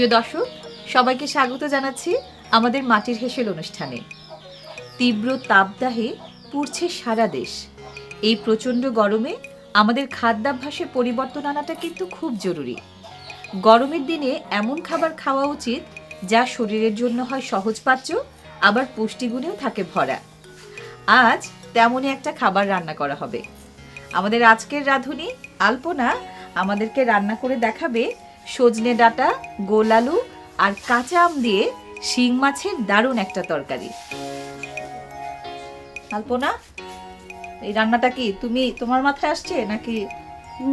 প্রিয় দর্শক, সবাইকে স্বাগত জানাচ্ছি আমাদের মাটির হেসেল অনুষ্ঠানে। তীব্র তাপদাহে পুড়ছে সারা দেশ। এই প্রচণ্ড গরমে আমাদের খাদ্যাভ্যাসে পরিবর্তন আনাটা কিন্তু খুব জরুরি। গরমের দিনে এমন খাবার খাওয়া উচিত যা শরীরের জন্য হয় সহজপাচ্য আবার পুষ্টিগুণেও থাকে ভরা। আজ তেমনই একটা খাবার রান্না করা হবে। আমাদের আজকের রাঁধুনি আলপনা আমাদেরকে রান্না করে দেখাবে সজনে ডাঁটা গোল আলু আর কাঁচা আম দিয়ে শিং মাছের দারুণ একটা তরকারি। আলপনা এই রান্নাটা কি তুমি তোমার মাথায় আসছে নাকি?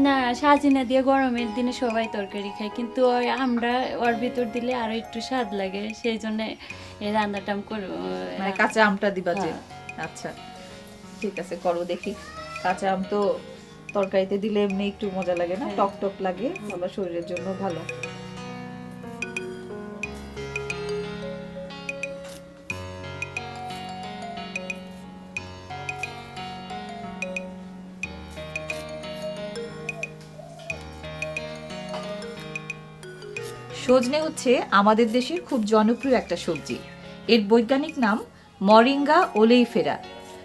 না সাজিনা দিয়ে গরমের দিনে সবাই তরকারি খায় কিন্তু ওই আমরা ওর ভিতর দিলে আরও একটু স্বাদ লাগে সেই জন্য এই রান্নাটা আমি করব। মানে কাঁচা আমটা দিবা যে? হ্যাঁ। আচ্ছা ঠিক আছে করো দেখি। কাঁচা আম তো তরকারিতে দিলে এমনি একটু মজা লাগে না? হ্যাঁ। টক টক লাগে আবার শরীরের জন্য ভালো। সজনে হচ্ছে আমাদের দেশের খুব জনপ্রিয় একটা সবজি। এর বৈজ্ঞানিক নাম মরিঙ্গা ওলেইফেরা।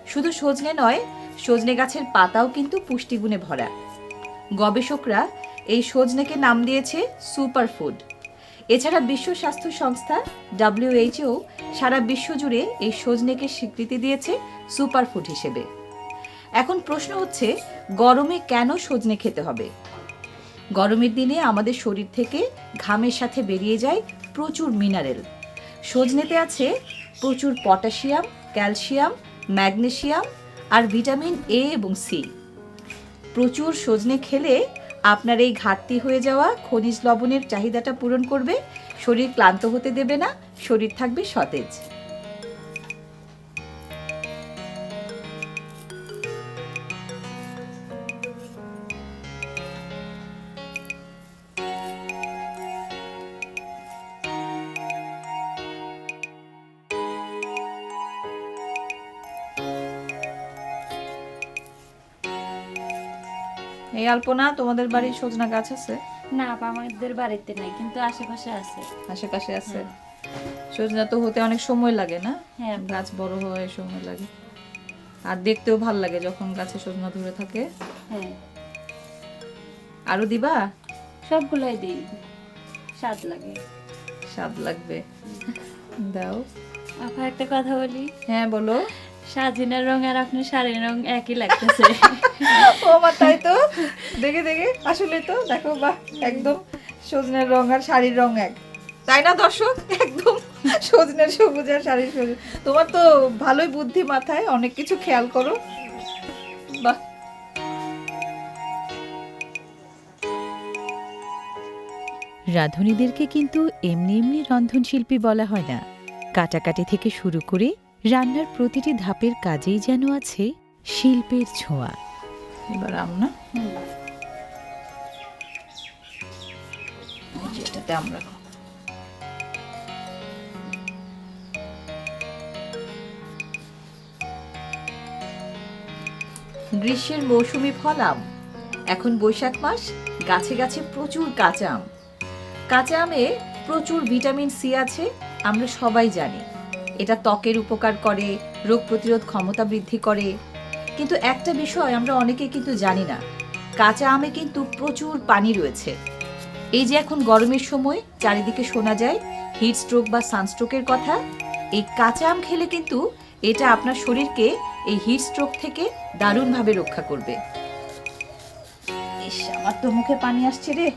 শুধু সজনে নয় সজনে গাছের পাতাও কিন্তু পুষ্টিগুণে ভরা। গবেষকরা এই সজনেকে নাম দিয়েছে সুপারফুড। এছাড়া বিশ্ব স্বাস্থ্য সংস্থা ডাব্লিউএইচও সারা বিশ্ব জুড়ে এই সজনেকে স্বীকৃতি দিয়েছে সুপারফুড হিসেবে। এখন প্রশ্ন হচ্ছে, গরমে কেন সজনে খেতে হবে? গরমের দিনে আমাদের শরীর থেকে ঘামের সাথে বেরিয়ে যায় প্রচুর মিনারেল। সজনেতে আছে প্রচুর পটাশিয়াম, ক্যালসিয়াম, ম্যাগনেসিয়াম আর ভিটামিন এ এবং সি প্রচুর সজনে খেলে আপনার এই ঘাটতি হয়ে যাওয়া খনিজ লবণের চাহিদাটা পূরণ করবে, শরীর ক্লান্ত হতে দেবে না, শরীর থাকবে সতেজ। আলপনা তোমাদের বাড়ির সজনা গাছ আছে? না আপা, আমাদের বাড়িতে নাই কিন্তু আশেপাশে আছে। আশেপাশে আছে? সজনা তো হতে অনেক সময় লাগে না? হ্যাঁ গাছ বড় হওয়ায় সময় লাগে। আর দেখতেও ভালো লাগে যখন গাছে সজনা ধরে থাকে। হ্যাঁ। আরও দিবা? সবগুলাই দিই। স্বাদ লাগে। স্বাদ লাগবে। দাও। আপা একটা কথা বলি? হ্যাঁ বলো। সাজিনার রং আর আপনার শাড়ির রং একই লাগতেছে। ও আমার তাই তো? দেখে দেখে। আসলে তো দেখো বাহ একদম সজনের রং আর শাড়ির রং এক। তাই না দর্শক? একদম সজনের সবুজ আর শাড়ির সবুজ। তোমার তো ভালোই বুদ্ধি মাথায় অনেক কিছু খেয়াল করো। বাহ। রাঁধুনিদেরকে কিন্তু এমনি এমনি রন্ধনশিল্পী বলা হয় না। কাটাকাটি থেকে শুরু করে রান্নার প্রতিটি ধাপের কাজেই যেন আছে শিল্পের ছোঁয়া। এবার আমরা গ্রীষ্মের মৌসুমি ফল আম। এখন বৈশাখ মাস, গাছে গাছে প্রচুর কাঁচা আম। কাঁচা আমে প্রচুর ভিটামিন সি আছে, আমরা সবাই জানি। এটা ত্বকের উপকার করে, রোগ প্রতিরোধ ক্ষমতা বৃদ্ধি করে। কিন্তু একটা বিষয় আমরা অনেকে কিন্তু জানি না। কাঁচা আমে কিন্তু প্রচুর পানি রয়েছে। এই যে এখন গরমের সময়, চারিদিকে শোনা যায় হিট স্ট্রোক বা সানস্ট্রোকের কথা। এই কাঁচা আম খেলে কিন্তু এটা আপনার শরীরকে এই হিট স্ট্রোক থেকে দারুণভাবে রক্ষা করবে। আমার তো মুখে পানি আসছে রে।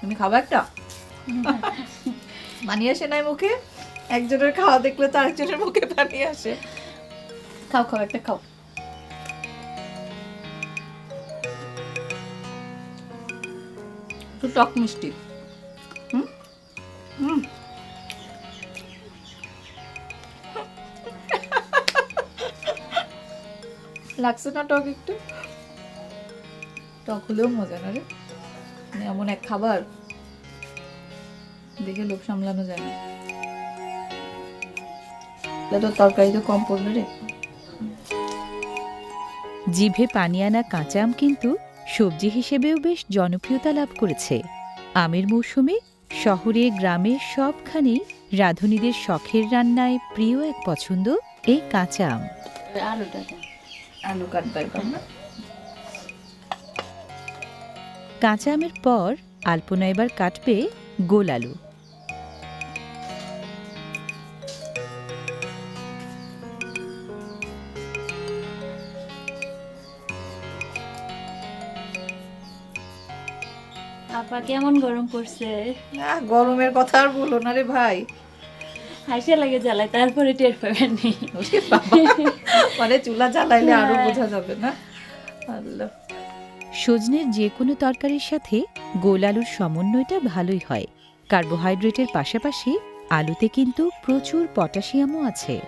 তুমি খাব একটা? পানি আসে নাই মুখে? একজনের খাওয়া দেখলে তো আরেকজনের মুখে পানি আসে। খাও খাও, একটা খাও। একটু টক মিষ্টি। হুম? হুম। লাগছে না টক একটু? টক হলেও মজা না রে। মানে এমন এক খাবার দেখে লোক সামলানো যায় না। তাহলে তো তরকারি তো কম পড়বে রে। জিভে পানি আনা কাঁচা আম কিন্তু সবজি হিসেবেও বেশ জনপ্রিয়তা লাভ করেছে। আমের মৌসুমে শহরে গ্রামে সবখানেই রাঁধুনিদের শখের রান্নায় প্রিয় এক পছন্দ এই কাঁচা আম। আলুটা আলু কাটবা কাঁচা আমের পর আলপনা এবার কাটবে গোল আলু। আপা কেমন গরম পড়ছে? আহ, গরমের কথা আর বলো না রে ভাই। হাসে লাগে জ্বালায় তারপরে টের পাবেন মানে চুলা জ্বালাইলে আরও হ্যাঁ। বোঝা যাবে না। আল্লাহ। সজনের যে কোনো তরকারির সাথে গোল আলুর সমন্বয়টা ভালোই হয়। কার্বোহাইড্রেটের পাশাপাশি আলুতে কিন্তু প্রচুর পটাশিয়ামও আছে।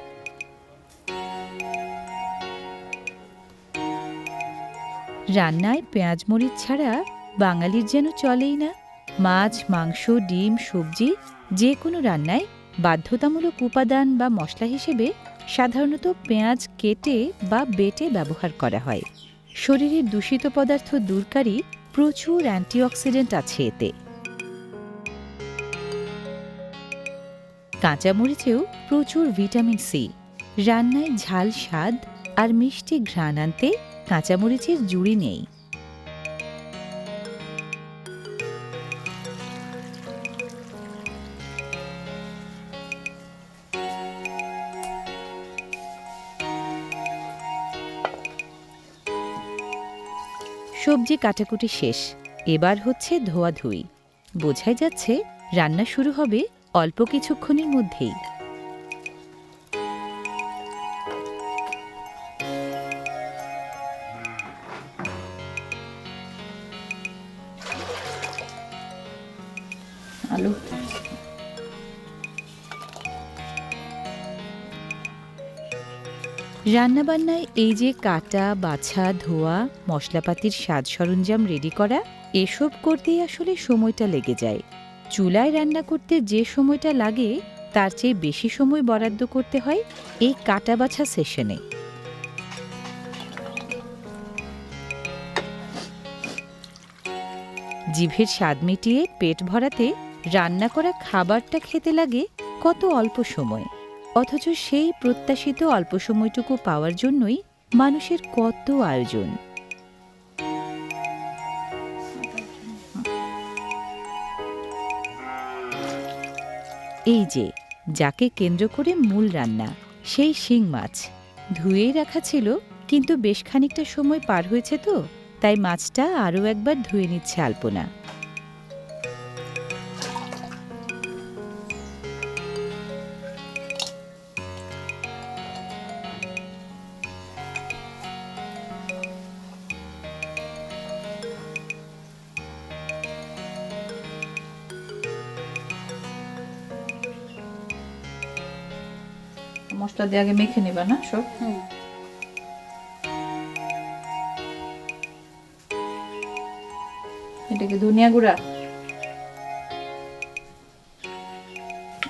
রান্নায় পেঁয়াজ মরিচ ছাড়া বাঙালির যেন চলেই না। মাছ, মাংস, ডিম, সবজি যে কোনো রান্নায় বাধ্যতামূলক উপাদান বা মশলা হিসেবে সাধারণত পেঁয়াজ কেটে বা বেটে ব্যবহার করা হয়। শরীরের দূষিত পদার্থ দূরকারী প্রচুর অ্যান্টিঅক্সিডেন্ট আছে এতে। কাঁচামরিচেও প্রচুর ভিটামিন সি। রান্নায় ঝাল স্বাদ আর মিষ্টি ঘ্রাণ আনতে কাঁচামরিচের জুড়ি নেই। সবজি কাটাকুটি শেষ। এবার হচ্ছে ধোয়াধুই বোঝাই যাচ্ছে রান্না শুরু হবে অল্প কিছুক্ষণের মধ্যেই। রান্নাবান্নায় এই যে কাটা, বাছা, ধোয়া, মশলাপাতির সাজ সরঞ্জাম রেডি করা, এসব করতেই আসলে সময়টা লেগে যায়। চুলায় রান্না করতে যে সময়টা লাগে, তার চেয়ে বেশি সময় বরাদ্দ করতে হয় এই কাটা, বাছা সেশনে জিভের স্বাদ মিটিয়ে পেট ভরাতে রান্না করা খাবারটা খেতে লাগে কত অল্প সময়। অথচ সেই প্রত্যাশিত অল্প সময়টুকু পাওয়ার জন্যই মানুষের কত আয়োজন। এই যে, যাকে কেন্দ্র করে মূল রান্না, সেই শিং মাছ। ধুয়েই রাখা ছিল, কিন্তু বেশ খানিকটা সময় পার হয়েছে তো, তাই মাছটা আরও একবার ধুয়ে নিচ্ছে আলপনা। মশলা দিয়ে আগে মেখে নিবা না সব? হুম। এটা কি ধনিয়া গুঁড়া।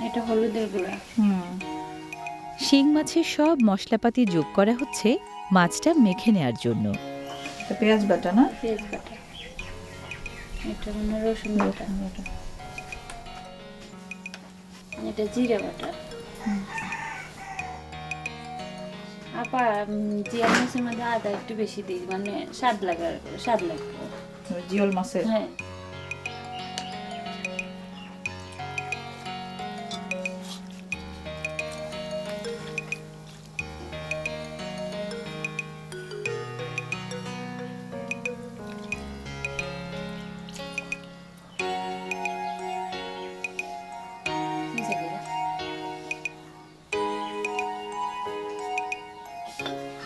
এটা হলুদের গুঁড়া। হুম। শিং মাছের সব মশলাপাতি যোগ করা হচ্ছে মাছটা মেখে নেয়ার জন্য। এটা পেঁয়াজ বাটা না? পেঁয়াজ বাটা। এটা মানে রসুন বাটা। এটা জিরা বাটা। আপা জিয়াল মাছের মধ্যে আদা একটু বেশি দিই মানে স্বাদ লাগার স্বাদ লাগবে। জিওল মাছের? হ্যাঁ।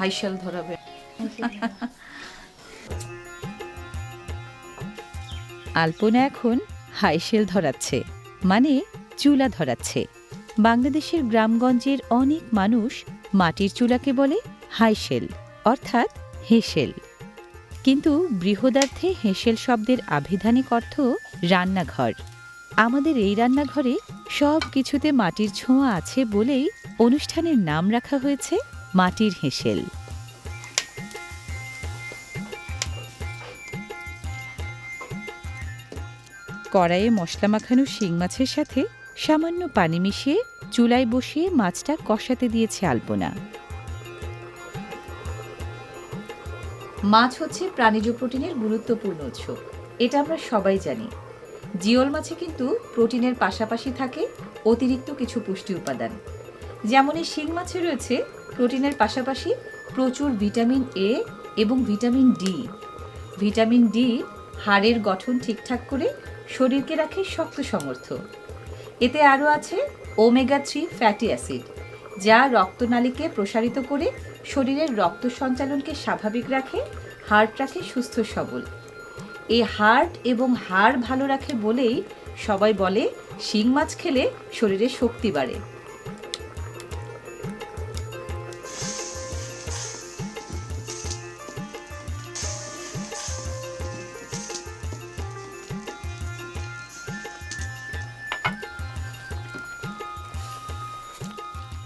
হাইশাল ধরাবে। আলপনা এখন হাইশেল ধরাচ্ছে মানে চুলা ধরাচ্ছে। বাংলাদেশের গ্রামগঞ্জের অনেক মানুষ মাটির চুলাকে বলে হাইশেল অর্থাৎ হেসেল। কিন্তু বৃহদার্থে হেসেল শব্দের আভিধানিক অর্থ রান্নাঘর। আমাদের এই রান্নাঘরে সব কিছুতে মাটির ছোঁয়া আছে বলেই অনুষ্ঠানের নাম রাখা হয়েছে মাটির হেঁসেল। কড়াইয়ে মশলা মাখানো শিং মাছের সাথে সামান্য পানি মিশিয়ে চুলায় বসিয়ে মাছটা কষাতে দিয়েছে আলপনা। মাছ হচ্ছে প্রাণীজ প্রোটিনের গুরুত্বপূর্ণ উৎস, এটা আমরা সবাই জানি। জিওল মাছে কিন্তু প্রোটিনের পাশাপাশি থাকে অতিরিক্ত কিছু পুষ্টি উপাদান। যেমন এই শিং মাছে রয়েছে প্রোটিনের পাশাপাশি প্রচুর ভিটামিন এ এবং ভিটামিন ডি ভিটামিন ডি হাড়ের গঠন ঠিকঠাক করে শরীরকে রাখে শক্ত সমর্থ। এতে আরও আছে ওমেগা থ্রি ফ্যাটি অ্যাসিড, যা রক্তনালীকে প্রসারিত করে শরীরের রক্ত সঞ্চালনকে স্বাভাবিক রাখে হার্ট রাখে সুস্থ সবল। এই হার্ট এবং হাড় ভালো রাখে বলেই সবাই বলে, শিং মাছ খেলে শরীরে শক্তি বাড়ে।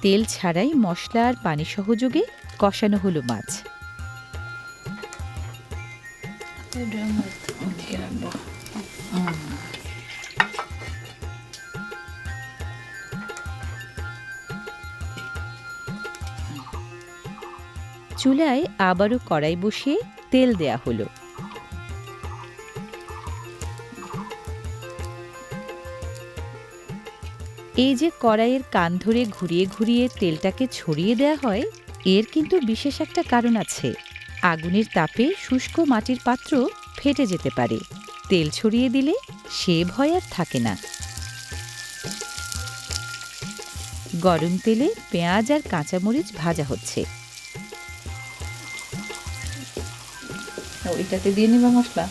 তেল ছাড়াই মশলা আর পানি সহযোগে কষানো হলো মাছ। চুলায় আবারও কড়াই বসিয়ে তেল দেয়া হলো। এই যে কড়াইয়ের কান ধরে ঘুরিয়ে ঘুরিয়ে তেলটাকে ছড়িয়ে দেয়া হয়, এর কিন্তু বিশেষ একটা কারণ আছে। আগুনের তাপে শুষ্ক মাটির পাত্র ফেটে যেতে পারে। তেল ছড়িয়ে দিলে সে ভয় আর থাকে না। গরম তেলে পেঁয়াজ আর কাঁচামরিচ ভাজা হচ্ছে। ওইটাতে দিয়ে নিবা মশলা?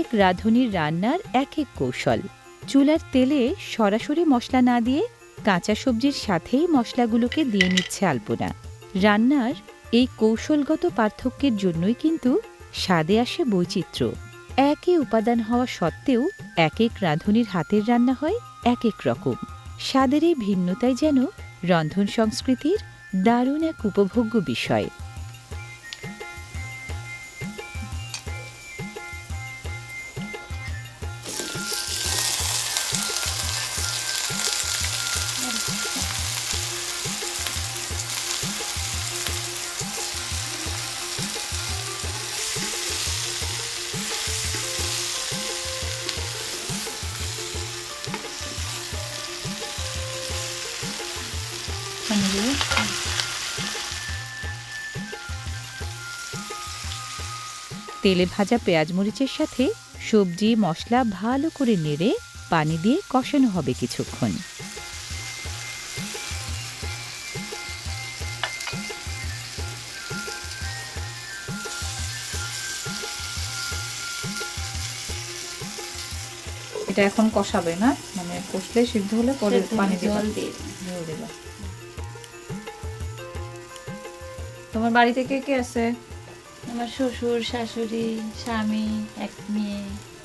এক রাঁধুনির রান্নার এক এক কৌশল। চুলার তেলে সরাসরি মশলা না দিয়ে কাঁচা সবজির সাথেই মশলাগুলোকে দিয়ে নিচ্ছে আলপনা। রান্নার এই কৌশলগত পার্থক্যের জন্যই কিন্তু স্বাদে আসে বৈচিত্র্য। একই উপাদান হওয়া সত্ত্বেও এক এক রাঁধুনির হাতের রান্না হয় এক এক রকম। স্বাদের এই ভিন্নতাই যেন রন্ধন সংস্কৃতির দারুণ এক উপভোগ্য বিষয়। দিয়ে তেলে ভাজা পেঁয়াজ মরিচের সাথে সবজি মশলা ভালো করে নেড়ে পানি দিয়ে কষানো হবে কিছুক্ষণ। এটা এখন কষাবে না মানে কষলে সিদ্ধ হলে পরে পানি জল দিয়ে জল দিবা। তোমার বাড়িতে কে কে আছে? আমার শ্বশুর শাশুড়ি স্বামী এক মেয়ে।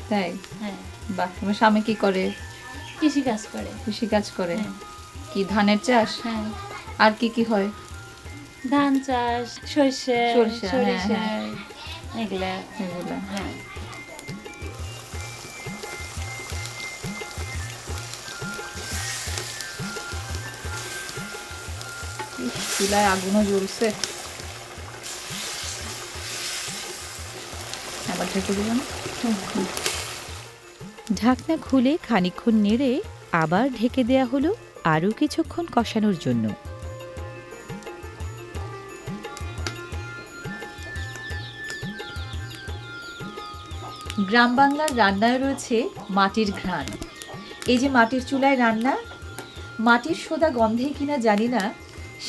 তাই? হ্যাঁ। বাহ তোমার স্বামী কি করে? কৃষি কাজ করে। কৃষি কাজ করে। হ্যাঁ। কি ধানের চাষ? হ্যাঁ। আর কি কি হয়? ধান চাষ সর্ষে সরিষা, হ্যাঁ, সরিষা হ্যাঁ। এগুলা। এগুলো। হ্যাঁ। চুলায় আগুনও জ্বলছে। দিলাম ঢাকনা খুলে খানিকক্ষণ নেড়ে আবার ঢেকে দেয়া হলো আরও কিছুক্ষণ কষানোর জন্য। গ্রাম বাংলার রান্নায় রয়েছে মাটির ঘ্রাণ। এই যে মাটির চুলায় রান্না, মাটির সোদা গন্ধে কিনা জানি না,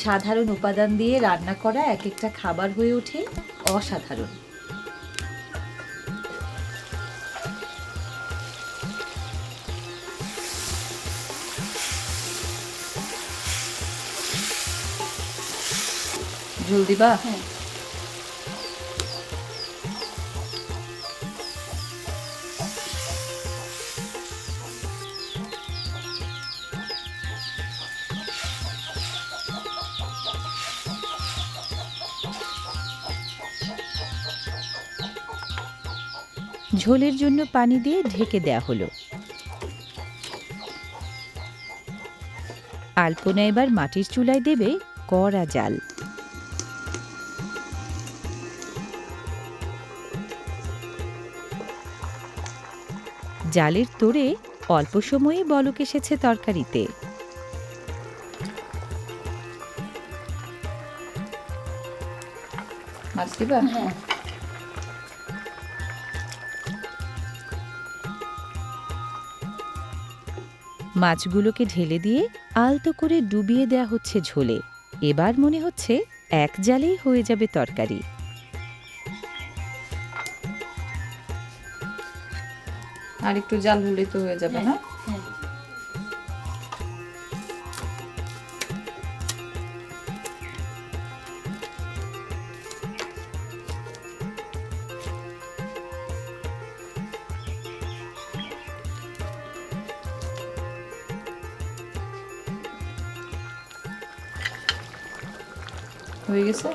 সাধারণ উপাদান দিয়ে রান্না করা এক একটা খাবার হয়ে ওঠে অসাধারণ। ঝোল দিবা? হ্যাঁ। ঝোলের জন্য পানি দিয়ে ঢেকে দেয়া হলো। আলপনা এবার মাটির চুলায় দেবে কড়া জাল। জালের তোড়ে অল্প সময়ে বলক এসেছে তরকারিতে। হ্যাঁ। মাছগুলোকে ঢেলে দিয়ে আলতো করে ডুবিয়ে দেয়া হচ্ছে ঝোলে। এবার মনে হচ্ছে এক জালেই হয়ে যাবে তরকারি। আর একটু জাল হলেই তো হয়ে যাবে না? হ্যাঁ। হয়ে গেছে?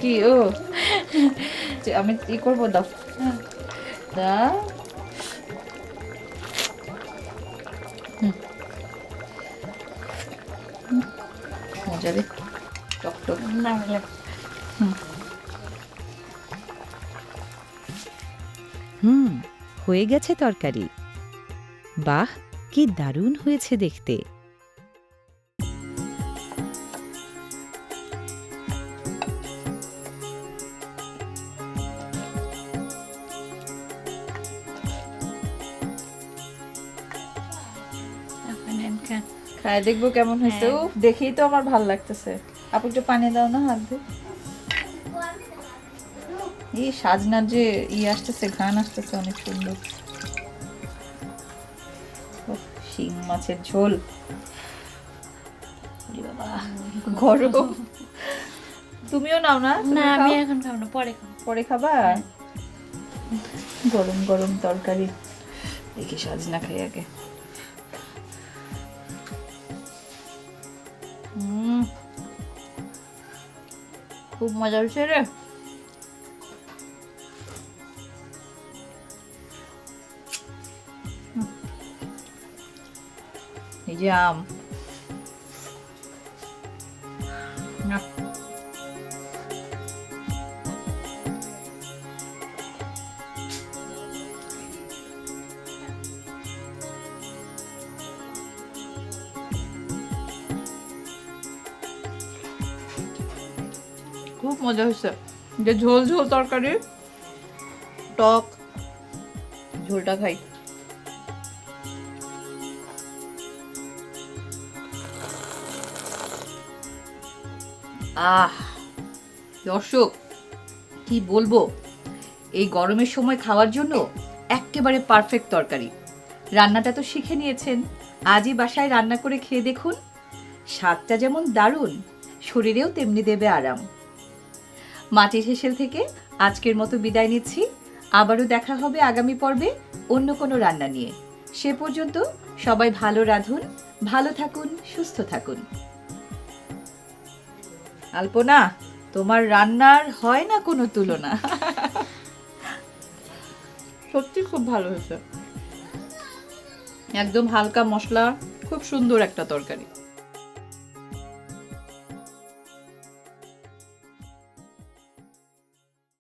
কি ও? আমি ই করব দাও হুম। মজা রে টক টক না হলে হুম হয়ে গেছে তরকারি। বাহ, কি দারুণ হয়েছে দেখতে। খায় দেখব কেমন হয়েছে। হ্যাঁ। ও দেখেই তো আমার ভালো লাগতেছে। আপু একটু পানি দাও না হাত দিয়ে। এই সাজনার যে ই আসতেছে ঘ্রাণ আসতেছে অনেক সুন্দর। শিং মাছের ঝোল। গরম। তুমিও নাও না? না আমি এখন খাব না পরে খাব। পরে খাবা? গরম গরম তরকারি। দেখি সাজনা খাই আগে। হুম খুব মজা হয়েছে রে হুম। খুব মজা হয়েছে। যে ঝোল ঝোল তরকারি, টক, ঝোলটা খাই। আহ, দর্শক, কি বলব? এই গরমের সময় খাওয়ার জন্য একেবারে পারফেক্ট তরকারি। রান্নাটা তো শিখে নিয়েছেন। আজই বাসায় রান্না করে খেয়ে দেখুন, স্বাদটা যেমন দারুণ, শরীরেও তেমনি দেবে আরাম। মাটির হেসেল থেকে আজকের মতো বিদায় নিচ্ছি। আবারও দেখা হবে আগামী পর্বে অন্য কোনো রান্না নিয়ে। সে পর্যন্ত সবাই ভালো রাঁধুন ভালো থাকুন সুস্থ থাকুন। আলপনা তোমার রান্নার হয় না কোনো তুলনা? সত্যি খুব ভালো হয়েছে। একদম হালকা মশলা খুব সুন্দর একটা তরকারি।